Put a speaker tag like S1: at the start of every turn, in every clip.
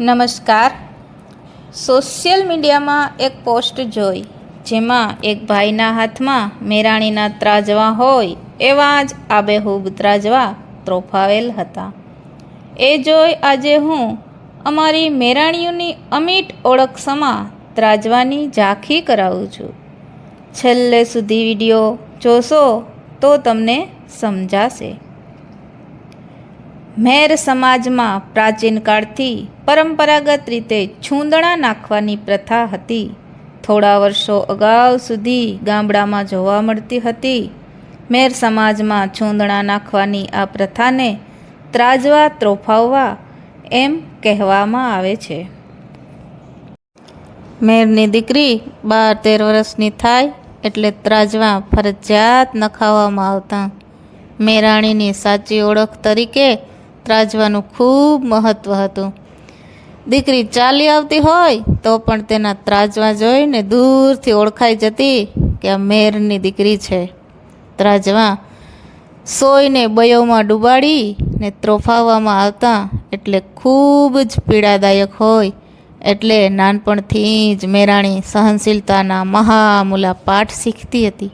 S1: નમસ્કાર. સોશિયલ મીડિયામાં એક પોસ્ટ જોઈ, જેમાં એક ભાઈના હાથમાં મેરાણીના ત્રાજવા હોય એવા જ આબેહૂબ ત્રાજવા ત્રોફાવેલ હતા. એ જોઈ આજે હું અમારી મેરાણીઓની અમીટ ઓળખ સમા ત્રાજવાની ઝાંખી કરાવું છું. છેલ્લે સુધી વીડિયો જોશો તો તમને સમજાશે. મેર સમાજમાં પ્રાચીન કાળથી પરંપરાગત રીતે છૂંદણા નાખવાની પ્રથા હતી. થોડા વર્ષો અગાઉ સુધી ગામડામાં જોવા મળતી હતી. મેર સમાજમાં છૂંદણા નાખવાની આ પ્રથાને ત્રાજવા ત્રોફાવવા એમ કહેવામાં આવે છે. મેરની દીકરી બાર તેર વર્ષની થાય એટલે ત્રાજવા ફરજિયાત નખાવવામાં આવતા. મેરાણીની સાચી ઓળખ તરીકે ત્રાજવાનું ખૂબ મહત્ત્વ હતું. દીકરી ચાલી આવતી હોય તો પણ તેના ત્રાજવા જોઈને દૂરથી ઓળખાઈ જતી કે આ મેરની દીકરી છે. ત્રાજવા સોયને બયોમાં ડૂબાડી ને ત્રોફાવવામાં આવતા એટલે ખૂબ જ પીડાદાયક હોય એટલે નાનપણથી જ મેરાણી સહનશીલતાના મહામૂલા પાઠ શીખતી હતી.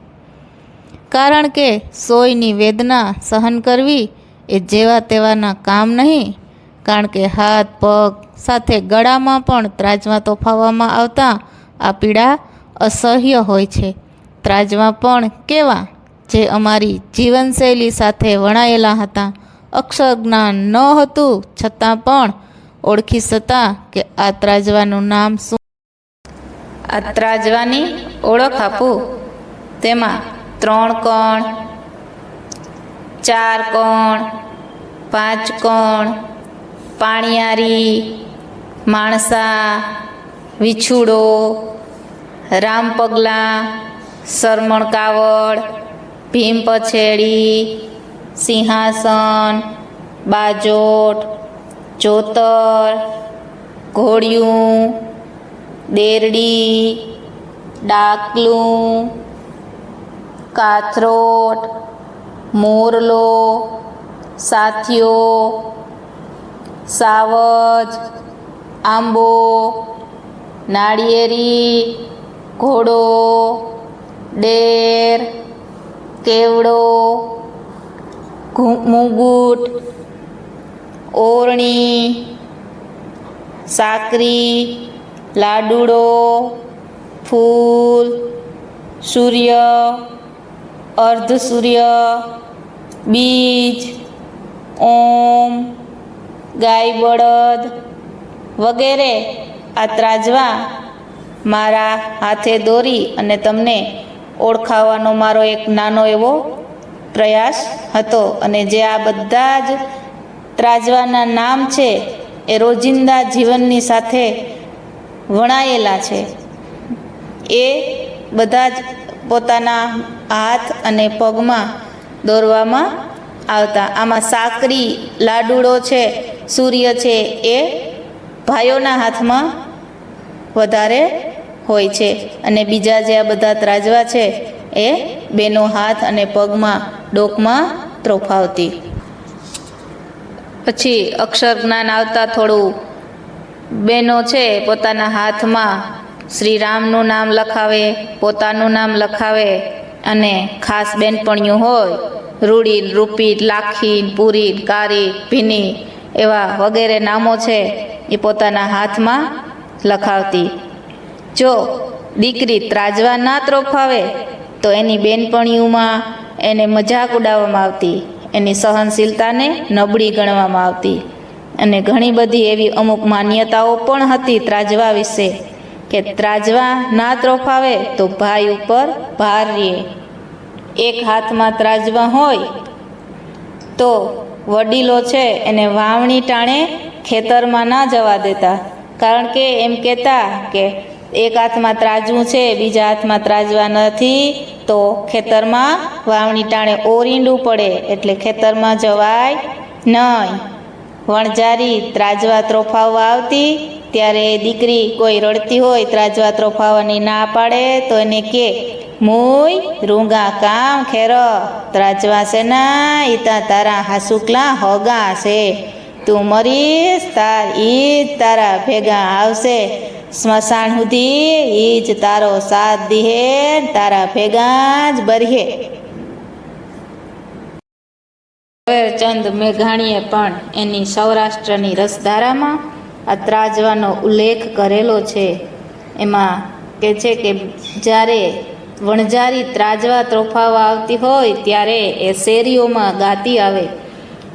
S1: કારણ કે સોયની વેદના સહન કરવી એ જેવા તેવાના કામ નહીં, કારણ કે હાથ, પગ સાથે ગળામાં પણ ત્રાજવા તોફાવવામાં આવતા આ પીડા અસહ્ય હોય છે. ત્રાજવા પણ કેવા? જે અમારી જીવનશૈલી સાથે વણાયેલા હતા. અક્ષર જ્ઞાન ન હતું, છતાં પણ ઓળખી શકતા કે આ ત્રાજવાનું નામ શું? આ ત્રાજવાની ઓળખ આપું? તેમાં ત્રણ કણ ચાર કોણ, પાંચ કોણ, પાણિયારી, માણસા, વિછુડો, રામ પગલા સરમણ કાવડ, ભીમ પછેડી, સિંહાસન, બાજોટ, જોતર, ઘોડિયું, દેરડી, ડાકલું, કાથરોટ મોરલો સાથીઓ સાવજ આંબો નાળિયેરી ઘોડો ડેર કેવડો મુગુટ ઓરણી સાકરી લાડુડો ફૂલ સૂર્ય અર્ધ સૂર્ય, બીજ, ઓમ, ગાય બળદ વગેરે. આ ત્રાજવા મારા હાથે દોરી અને તમને ઓળખાવવાનો મારો એક નાનો એવો પ્રયાસ હતો. અને જે આ બધા જ ત્રાજવાના નામ છે, એ રોજિંદા જીવનની સાથે વણાયેલા છે. એ બધા જ પોતાના હાથ અને પગમાં દોરવામાં આવતા. આમાં સાકરી લાડુડો છે, સૂર્ય છે, એ ભાઈઓના હાથમાં વધારે હોય છે. અને બીજા જે આ બધા ત્રાજવા છે, એ બેનો હાથ અને પગમાં ડોકમાં ત્રોફાવતી. પછી અક્ષર જ્ઞાન આવતા થોડું બેનો છે, પોતાના હાથમાં શ્રી રામનું નામ લખાવે, પોતાનું નામ લખાવે અને ખાસ બેનપણીઓ હોય રૂડી રૂપી, લાખી, પૂરી, કારી, ભીની એવા વગેરે નામો છે એ પોતાના હાથમાં લખાવતી. જો દીકરી ત્રાજવા ના ત્રોફાવે તો એની બેનપણીઓમાં એને મજાક ઉડાવવામાં આવતી, એની સહનશીલતાને નબળી ગણવામાં આવતી. અને ઘણી બધી એવી અમુક માન્યતાઓ પણ હતી ત્રાજવા વિશે. કે ત્રાજવા ના ત્રોફાવે તો ભાઈ ઉપર ભાર રહે એક હાથમાં ત્રાજવા હોય તો વડીલો છે એને વાવણી ટાણે ખેતરમાં ના જવા દેતા. કારણ કે એમ કહેતા કે એક હાથમાં ત્રાજવું છે, બીજા હાથમાં ત્રાજવા નથી તો ખેતરમાં વાવણી ટાણે ઓરીંડું પડે એટલે ખેતરમાં જવાય નહીં. વણઝારી ત્રાજવા ત્રોફાવવા આવતી ત્યારે દીકરી કોઈ રડતી હોય ત્રાજવા ત્રોફાવાની ના પાડે, તો એને કે, મુય રૂંગા કામ ખેર ત્રાજવા છે ના, ઈતા તારા હાસુકલા હોગા છે. તું મરીશ, તાર ઈ તારા ભેગા આવશે. સ્મશાન સુધી ઈ જ તારો સાથ દીહે, તારા ભેગા જ બરહે. ઝવેરચંદ મેઘાણીએ પણ એની સૌરાષ્ટ્રની રસધારામાં આ ત્રાજવાનો ઉલ્લેખ કરેલો છે. એમાં કે છે કે જ્યારે વણઝારી ત્રાજવા ત્રોફાવા આવતી હોય ત્યારે એ શેરીઓમાં ગાતી આવે.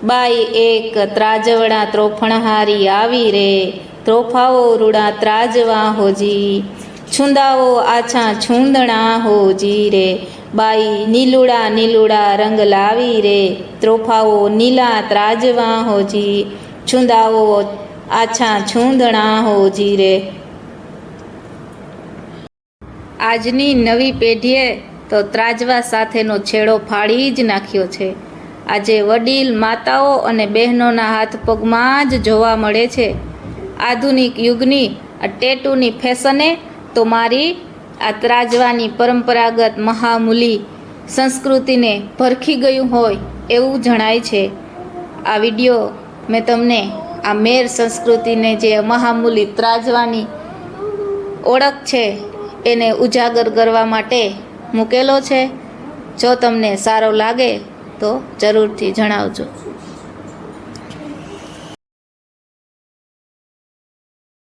S1: બાઈ, એક ત્રાજવડા ત્રોફણહારી આવી રે. ત્રોફાઓ રૂડા ત્રાજવા હોજી. છુંદાઓ આછા છુંદણા હોજી રે. બાઈ, નીલુડા નીલુડા રંગ લાવી રે. ત્રોફાઓ નીલા ત્રાજવા હોજી. છુંદાઓ આછા છૂંદણા હો જીરે. આજની નવી પેઢીએ તો ત્રાજવા સાથેનો છેડો ફાડી જ નાખ્યો છે. આજે વડીલ, માતાઓ અને બહેનોના હાથ પગમાં જ જોવા મળે છે. આધુનિક યુગની આ ટેટુની ફેશને તો મારી આ ત્રાજવાની પરંપરાગત મહામૂલી સંસ્કૃતિને ભરખી ગયું હોય એવું જણાય છે. આ વીડિયો મેં તમને આ મેર સંસ્કૃતિને જે મહામૂલી ત્રાજવાની ઓળખ છે, એને ઉજાગર કરવા માટે મૂકેલો છે. જો તમને સારો લાગે તો જરૂરથી જણાવજો.